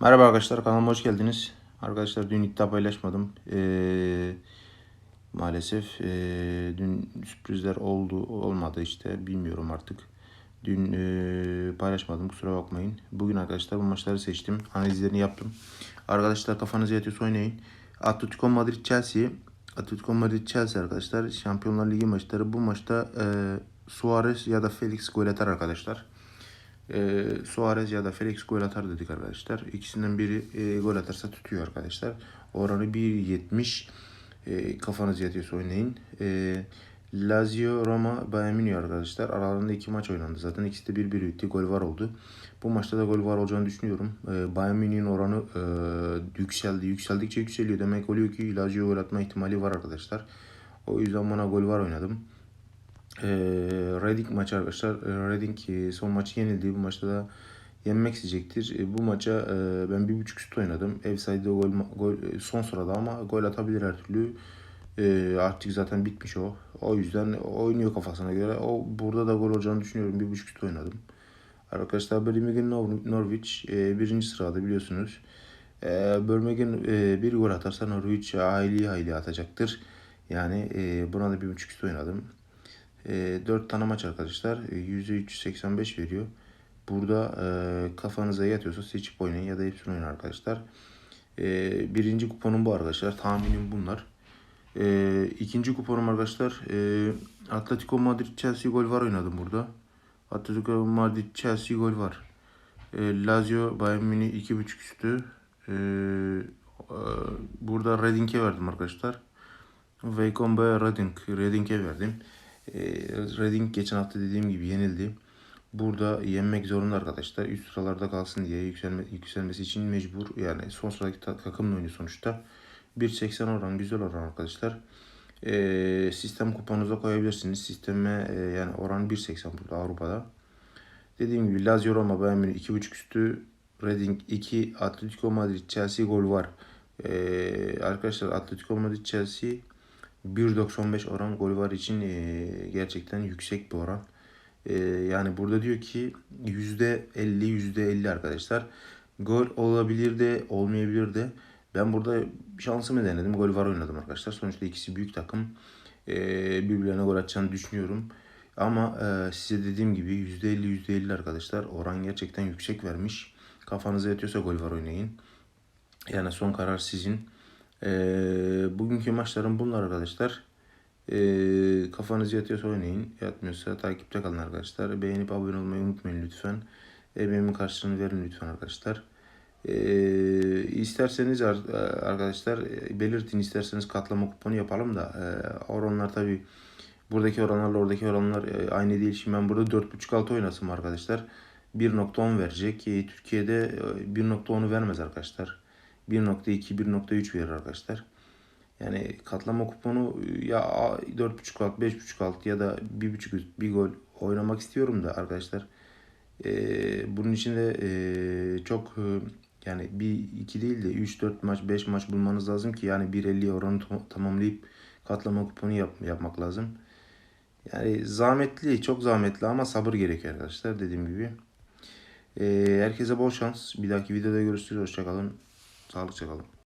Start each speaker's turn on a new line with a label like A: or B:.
A: Merhaba arkadaşlar kanalıma hoş geldiniz. Arkadaşlar dün iddia paylaşmadım. Ee, maalesef ee, dün sürprizler oldu olmadı işte bilmiyorum artık. Dün ee, paylaşmadım kusura bakmayın. Bugün arkadaşlar bu maçları seçtim. Analizlerini yaptım. Arkadaşlar kafanızı yatıyorsa oynayın. Atletico Madrid Chelsea. Atletico Madrid Chelsea arkadaşlar Şampiyonlar Ligi maçları. Bu maçta ee, Suarez ya da Felix gol atar arkadaşlar. E, Suarez ya da Felix gol atar dedik arkadaşlar. İkisinden biri e, gol atarsa tutuyor arkadaşlar. Oranı 1.70. E, kafanız yatıyorsa oynayın. E, Lazio, Roma, Bayern Münih arkadaşlar. Aralarında iki maç oynandı. Zaten ikisi de 1-1 bitti. Gol var oldu. Bu maçta da gol var olacağını düşünüyorum. E, Bayern Münih'in oranı e, yükseldi. Yükseldikçe yükseliyor. Demek oluyor ki Lazio gol atma ihtimali var arkadaşlar. O yüzden bana gol var oynadım. E, Reading maçı arkadaşlar. E, Reading e, son maçı yenildi. Bu maçta da yenmek isteyecektir. E, bu maça e, ben bir buçuk üst oynadım. Ev sahibi gol, gol e, son sırada ama gol atabilir her türlü. E, artık zaten bitmiş o. O yüzden oynuyor kafasına göre. O burada da gol olacağını düşünüyorum. Bir buçuk üst oynadım. Arkadaşlar Birmingham Nor- Norwich e, birinci sırada biliyorsunuz. E, Birmingham e, bir gol atarsa Norwich hayli hayli atacaktır. Yani e, buna da bir buçuk üst oynadım. E, 4 tane maç arkadaşlar. E, %385 veriyor. Burada e, kafanıza yatıyorsa seçip oynayın ya da hepsini oynayın arkadaşlar. E, birinci kuponum bu arkadaşlar. Tahminim bunlar. E, ikinci kuponum arkadaşlar. E, Atletico Madrid Chelsea gol var oynadım burada. Atletico Madrid Chelsea gol var. E, Lazio Bayern Münih 2.5 üstü. E, e, burada Reading'e verdim arkadaşlar. Veykombe Reading, Reading'e verdim. E, Reading geçen hafta dediğim gibi yenildi. Burada yenmek zorunda arkadaşlar. Üst sıralarda kalsın diye yükselme, yükselmesi için mecbur. Yani son sıradaki ta- takımla oynuyor sonuçta. 1.80 oran güzel oran arkadaşlar. E, sistem kuponunuza koyabilirsiniz. Sisteme e, yani oran 1.80 burada Avrupa'da. Dediğim gibi Lazio Roma Bayern Münih 2.5 üstü Reading 2 Atletico Madrid Chelsea gol var. Ee, arkadaşlar Atletico Madrid Chelsea 1.95 oran gol var için ee, gerçekten yüksek bir oran. Ee, yani burada diyor ki %50 %50 arkadaşlar. Gol olabilir de olmayabilir de. Ben burada şansımı denedim. Gol var oynadım arkadaşlar. Sonuçta ikisi büyük takım. Ee, birbirlerine gol atacağını düşünüyorum. Ama e, size dediğim gibi %50 %50 arkadaşlar. Oran gerçekten yüksek vermiş. Kafanıza yatıyorsa gol var oynayın. Yani son karar sizin. E, bugünkü maçlarım bunlar arkadaşlar. E, kafanız yatıyorsa oynayın. Yatmıyorsa takipte kalın arkadaşlar. Beğenip abone olmayı unutmayın lütfen. Emeğimin karşılığını verin lütfen arkadaşlar. E, isterseniz ar- arkadaşlar e, belirtin isterseniz katlama kuponu yapalım da e, oranlar tabi buradaki oranlarla oradaki oranlar e, aynı değil. Şimdi ben burada 4.5-6 oynasın arkadaşlar. 1.10 verecek. E, Türkiye'de e, 1.10'u vermez arkadaşlar. 1.2 1.3 verir arkadaşlar. Yani katlama kuponu ya 4.5 alt 5.5 alt ya da 1.5 üst bir gol oynamak istiyorum da arkadaşlar. Ee, bunun için de e, çok e, yani bir iki değil de 3-4 maç 5 maç bulmanız lazım ki yani 1.50 oranı tam- tamamlayıp katlama kuponu yap, yapmak lazım. Yani zahmetli çok zahmetli ama sabır gerekiyor arkadaşlar dediğim gibi. Ee, herkese bol şans. Bir dahaki videoda görüşürüz. Hoşçakalın. Sağlıkça kalın.